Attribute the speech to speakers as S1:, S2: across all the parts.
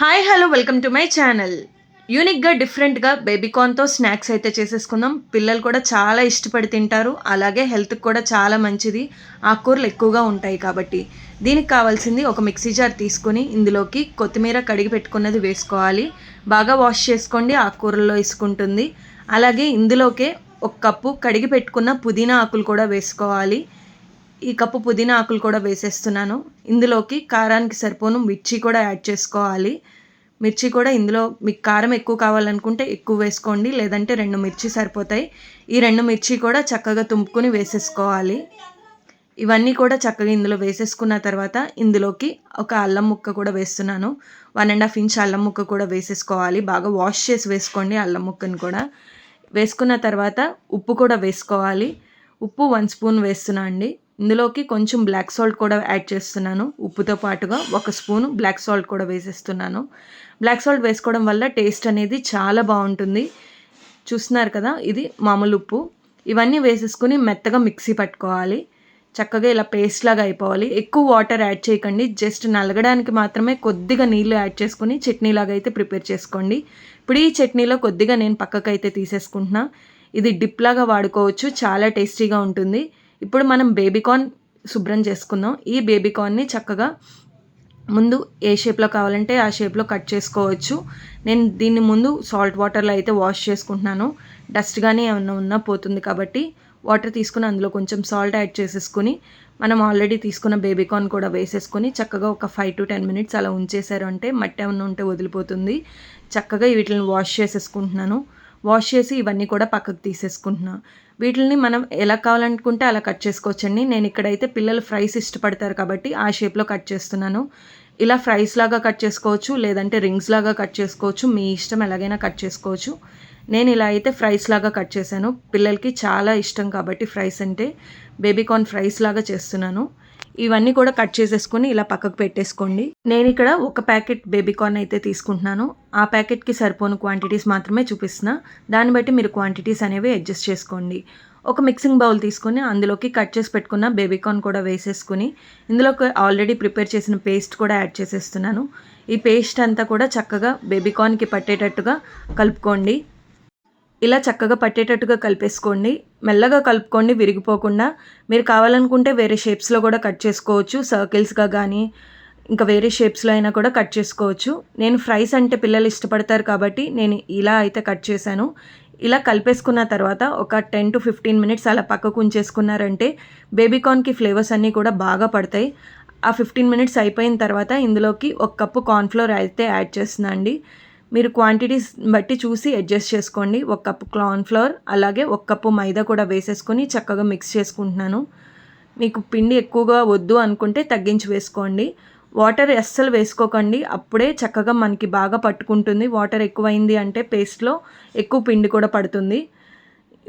S1: Hi hello welcome to my channel యూనిక్గా డిఫరెంట్గా బేబీకార్న్తో snacks అయితే చేసేసుకుందాం. పిల్లలు కూడా చాలా ఇష్టపడి తింటారు. అలాగే హెల్త్కి కూడా చాలా మంచిది. ఆకుకూరలు ఎక్కువగా ఉంటాయి కాబట్టి. దీనికి కావాల్సింది ఒక మిక్సీ జార్ తీసుకొని ఇందులోకి కొత్తిమీర కడిగి పెట్టుకున్నది వేసుకోవాలి. బాగా వాష్ చేసుకోండి ఆకుకూరల్లో వేసుకుంటుంది అలాగే ఇందులోకే ఒక కప్పు కడిగి పెట్టుకున్న పుదీనా ఆకులు కూడా వేసుకోవాలి. ఈ కప్పు పుదీనా ఆకులు కూడా వేసేస్తున్నాను. ఇందులోకి కారానికి సరిపోను మిర్చి కూడా యాడ్ చేసుకోవాలి. మిర్చి కూడా ఇందులో మీకు కారం ఎక్కువ కావాలనుకుంటే ఎక్కువ వేసుకోండి లేదంటే రెండు మిర్చి సరిపోతాయి. ఈ రెండు మిర్చి కూడా చక్కగా తుంపుకొని వేసేసుకోవాలి. ఇవన్నీ కూడా చక్కగా ఇందులో వేసేసుకున్న తర్వాత ఇందులోకి ఒక అల్లం ముక్క కూడా వేస్తున్నాను. వన్ అండ్ హాఫ్ ఇంచ్ అల్లం ముక్క కూడా వేసేసుకోవాలి. బాగా వాష్ చేసి వేసుకోండి అల్లం ముక్కను కూడా. వేసుకున్న తర్వాత ఉప్పు కూడా వేసుకోవాలి. ఉప్పు వన్ స్పూన్ వేస్తున్నా అండి. ఇందులోకి కొంచెం బ్లాక్ సాల్ట్ కూడా యాడ్ చేస్తున్నాను. ఉప్పుతో పాటుగా ఒక స్పూన్ బ్లాక్ సాల్ట్ కూడా వేసేస్తున్నాను. బ్లాక్ సాల్ట్ వేసుకోవడం వల్ల టేస్ట్ అనేది చాలా బాగుంటుంది. చూస్తున్నారు కదా ఇది మామూలు ఉప్పు. ఇవన్నీ వేసేసుకుని మెత్తగా మిక్సీ పట్టుకోవాలి. చక్కగా ఇలా పేస్ట్ లాగా అయిపోవాలి. ఎక్కువ వాటర్ యాడ్ చేయకండి. జస్ట్ నలగడానికి మాత్రమే కొద్దిగా నీళ్ళు యాడ్ చేసుకుని చట్నీ లాగా అయితే ప్రిపేర్ చేసుకోండి. ఇప్పుడు ఈ చట్నీలో కొద్దిగా నేను పక్కకు అయితే తీసేసుకుంటున్నా. ఇది డిప్ లాగా వాడుకోవచ్చు. చాలా టేస్టీగా ఉంటుంది. ఇప్పుడు మనం బేబీకార్న్ శుభ్రం చేసుకుందాం. ఈ బేబీకార్న్ని చక్కగా ముందు ఏ షేప్లో కావాలంటే ఆ షేప్లో కట్ చేసుకోవచ్చు. నేను దీన్ని ముందు సాల్ట్ వాటర్లో అయితే వాష్ చేసుకుంటున్నాను. డస్ట్ కానీ ఏమన్నా ఉన్నా పోతుంది కాబట్టి వాటర్ తీసుకుని అందులో కొంచెం సాల్ట్ యాడ్ చేసేసుకుని మనం ఆల్రెడీ తీసుకున్న బేబీకార్న్ కూడా వేసేసుకొని చక్కగా ఒక ఫైవ్ టు టెన్ మినిట్స్ అలా ఉంచేశారు అంటే మట్టి ఏమన్నా ఉంటే వదిలిపోతుంది. చక్కగా వీటిని వాష్ చేసేసుకుంటున్నాను. వాష్ చేసి ఇవన్నీ కూడా పక్కకు తీసేసుకుంటున్నాను వీటిని మనం ఎలా కావాలనుకుంటే అలా కట్ చేసుకోవచ్చండి. నేను ఇక్కడైతే పిల్లలు ఫ్రైస్ ఇష్టపడతారు కాబట్టి ఆ షేప్లో కట్ చేస్తున్నాను. ఇలా ఫ్రైస్ లాగా కట్ చేసుకోవచ్చు లేదంటే రింగ్స్ లాగా కట్ చేసుకోవచ్చు మీ ఇష్టం ఎలాగైనా కట్ చేసుకోవచ్చు. నేను ఇలా అయితే ఫ్రైస్ లాగా కట్ చేశాను. పిల్లలకి చాలా ఇష్టం కాబట్టి ఫ్రైస్ అంటే బేబీకార్న్ ఫ్రైస్ లాగా చేస్తున్నాను. ఇవన్నీ కూడా కట్ చేసేసుకొని ఇలా పక్కకు పెట్టేసుకోండి. నేను ఇక్కడ ఒక ప్యాకెట్ బేబీకార్న్ అయితే తీసుకుంటున్నాను. ఆ ప్యాకెట్కి సరిపోను క్వాంటిటీస్ మాత్రమే చూపిస్తున్నా. దాన్ని బట్టి మీరు క్వాంటిటీస్ అనేవి అడ్జస్ట్ చేసుకోండి. ఒక మిక్సింగ్ బౌల్ తీసుకొని అందులోకి కట్ చేసి పెట్టుకున్న బేబీకార్న్ కూడా వేసేసుకుని ఇందులోకి ఆల్రెడీ ప్రిపేర్ చేసిన పేస్ట్ కూడా యాడ్ చేసేస్తున్నాను. ఈ పేస్ట్ అంతా కూడా చక్కగా బేబీకార్న్కి పట్టేటట్టుగా కలుపుకోండి. ఇలా చక్కగా పట్టేటట్టుగా కలిపేసుకోండి. మెల్లగా కలుపుకోండి విరిగిపోకుండా. మీరు కావాలనుకుంటే వేరే షేప్స్లో కూడా కట్ చేసుకోవచ్చు. సర్కిల్స్గా కానీ ఇంకా వేరే షేప్స్లో అయినా కూడా కట్ చేసుకోవచ్చు. నేను ఫ్రైస్ అంటే పిల్లలు ఇష్టపడతారు కాబట్టి నేను ఇలా అయితే కట్ చేశాను. ఇలా కలిపేసుకున్న తర్వాత ఒక టెన్ టు ఫిఫ్టీన్ మినిట్స్ అలా పక్కకు ఉంచేసుకున్నారంటే బేబీకార్న్కి ఫ్లేవర్స్ అన్నీ కూడా బాగా పడతాయి. ఆ ఫిఫ్టీన్ మినిట్స్ అయిపోయిన తర్వాత ఇందులోకి ఒక కప్పు కార్న్ఫ్లోర్ అయితే యాడ్ చేస్తున్నా అండి మీరు క్వాంటిటీస్ బట్టి చూసి అడ్జస్ట్ చేసుకోండి. ఒక కప్పు ఫ్లవర్ అలాగే ఒక కప్పు మైదా కూడా వేసేసుకొని చక్కగా మిక్స్ చేసుకుంటున్నాను. మీకు పిండి ఎక్కువగా వద్దు అనుకుంటే తగ్గించి వేసుకోండి. వాటర్ అస్సలు వేసుకోకండి. అప్పుడే చక్కగా మనకి బాగా పట్టుకుంటుంది. వాటర్ ఎక్కువైంది అంటే పేస్ట్లో ఎక్కువ పిండి కూడా పడుతుంది.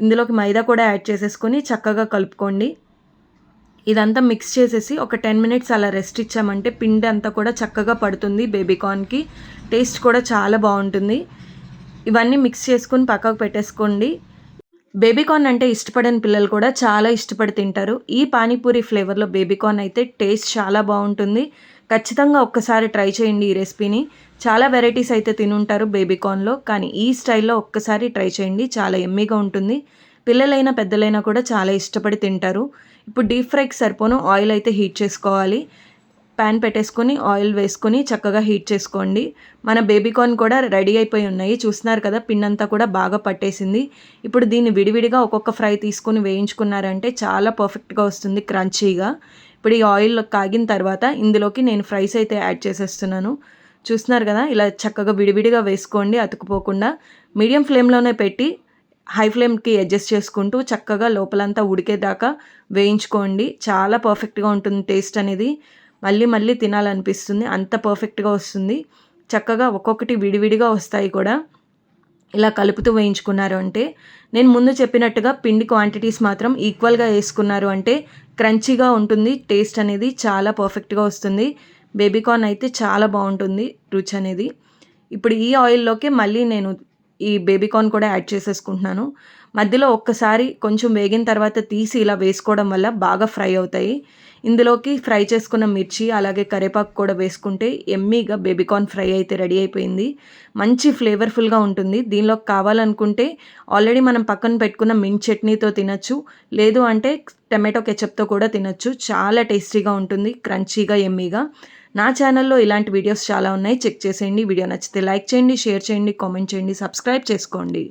S1: ఇందులోకి మైదా కూడా యాడ్ చేసేసుకొని చక్కగా కలుపుకోండి. ఇదంతా మిక్స్ చేసేసి ఒక టెన్ మినిట్స్ అలా రెస్ట్ ఇచ్చామంటే పిండి అంతా కూడా చక్కగా పడుతుంది బేబీకార్న్కి టేస్ట్ కూడా చాలా బాగుంటుంది. ఇవన్నీ మిక్స్ చేసుకొని పక్కకు పెట్టేసుకోండి. బేబీకార్న్ అంటే ఇష్టపడని పిల్లలు కూడా చాలా ఇష్టపడి తింటారు. ఈ పానీపూరి ఫ్లేవర్లో బేబీకార్న్ అయితే టేస్ట్ చాలా బాగుంటుంది. ఖచ్చితంగా ఒక్కసారి ట్రై చేయండి ఈ రెసిపీని చాలా వెరైటీస్ అయితే తినుంటారు బేబీకార్న్లో కానీ ఈ స్టైల్లో ఒక్కసారి ట్రై చేయండి. చాలా ఎమ్మీగా ఉంటుంది. పిల్లలైనా పెద్దలైనా కూడా చాలా ఇష్టపడి తింటారు. ఇప్పుడు డీప్ ఫ్రైకి సరిపోను ఆయిల్ అయితే హీట్ చేసుకోవాలి. ప్యాన్ పెట్టేసుకొని ఆయిల్ వేసుకొని చక్కగా హీట్ చేసుకోండి. మన బేబీకార్న్ కూడా రెడీ అయిపోయి ఉన్నాయి. చూస్తున్నారు కదా పిన్ అంతా కూడా బాగా పట్టేసింది. ఇప్పుడు దీన్ని విడివిడిగా ఒక్కొక్క ఫ్రై తీసుకొని వేయించుకున్నారంటే చాలా పర్ఫెక్ట్గా వస్తుంది క్రంచీగా. ఇప్పుడు ఈ ఆయిల్ కాగిన తర్వాత ఇందులోకి నేను ఫ్రైస్ అయితే యాడ్ చేసేస్తున్నాను. చూస్తున్నారు కదా ఇలా చక్కగా విడివిడిగా వేసుకోండి అతుకుపోకుండా. మీడియం ఫ్లేమ్లోనే పెట్టి హై ఫ్లేమ్కి అడ్జస్ట్ చేసుకుంటూ చక్కగా లోపలంతా ఉడికేదాకా వేయించుకోండి. చాలా పర్ఫెక్ట్గా ఉంటుంది టేస్ట్ అనేది. మళ్ళీ మళ్ళీ తినాలనిపిస్తుంది. అంత పర్ఫెక్ట్గా వస్తుంది. చక్కగా ఒక్కొక్కటి విడివిడిగా వస్తాయి కూడా. ఇలా కలుపుతూ వేయించుకున్నారు అంటే. నేను ముందు చెప్పినట్టుగా పిండి క్వాంటిటీస్ మాత్రం ఈక్వల్గా వేసుకున్నారు అంటే క్రంచీగా ఉంటుంది. టేస్ట్ అనేది చాలా పర్ఫెక్ట్గా వస్తుంది. బేబీకార్న్ అయితే చాలా బాగుంటుంది రుచి అనేది. ఇప్పుడు ఈ ఆయిల్లోకి మళ్ళీ నేను ఈ బేబీకార్న్ కూడా యాడ్ చేసేసుకుంటున్నాను. మధ్యలో ఒక్కసారి కొంచెం వేగిన తర్వాత తీసి ఇలా వేసుకోవడం వల్ల బాగా ఫ్రై అవుతాయి. ఇందులోకి ఫ్రై చేసుకున్న మిర్చి అలాగే కరివేపాకు కూడా వేసుకుంటే ఎమ్మీగా బేబీకార్న్ ఫ్రై అయితే రెడీ అయిపోయింది. మంచి ఫ్లేవర్ఫుల్గా ఉంటుంది. దీనిలోకి కావాలనుకుంటే ఆల్రెడీ మనం పక్కన పెట్టుకున్న మింట్ చట్నీతో తినచ్చు. లేదు అంటే టమాటో కెచప్తో కూడా తినచ్చు. చాలా టేస్టీగా ఉంటుంది. క్రంచీగా ఎమ్మీగా నా ఛానల్లో ఇలాంటి వీడియోస్ చాలా ఉన్నాయి. చెక్ చేసేయండి. వీడియో నచ్చితే లైక్ చేయండి షేర్ చేయండి కామెంట్ చేయండి సబ్స్క్రైబ్ చేసుకోండి.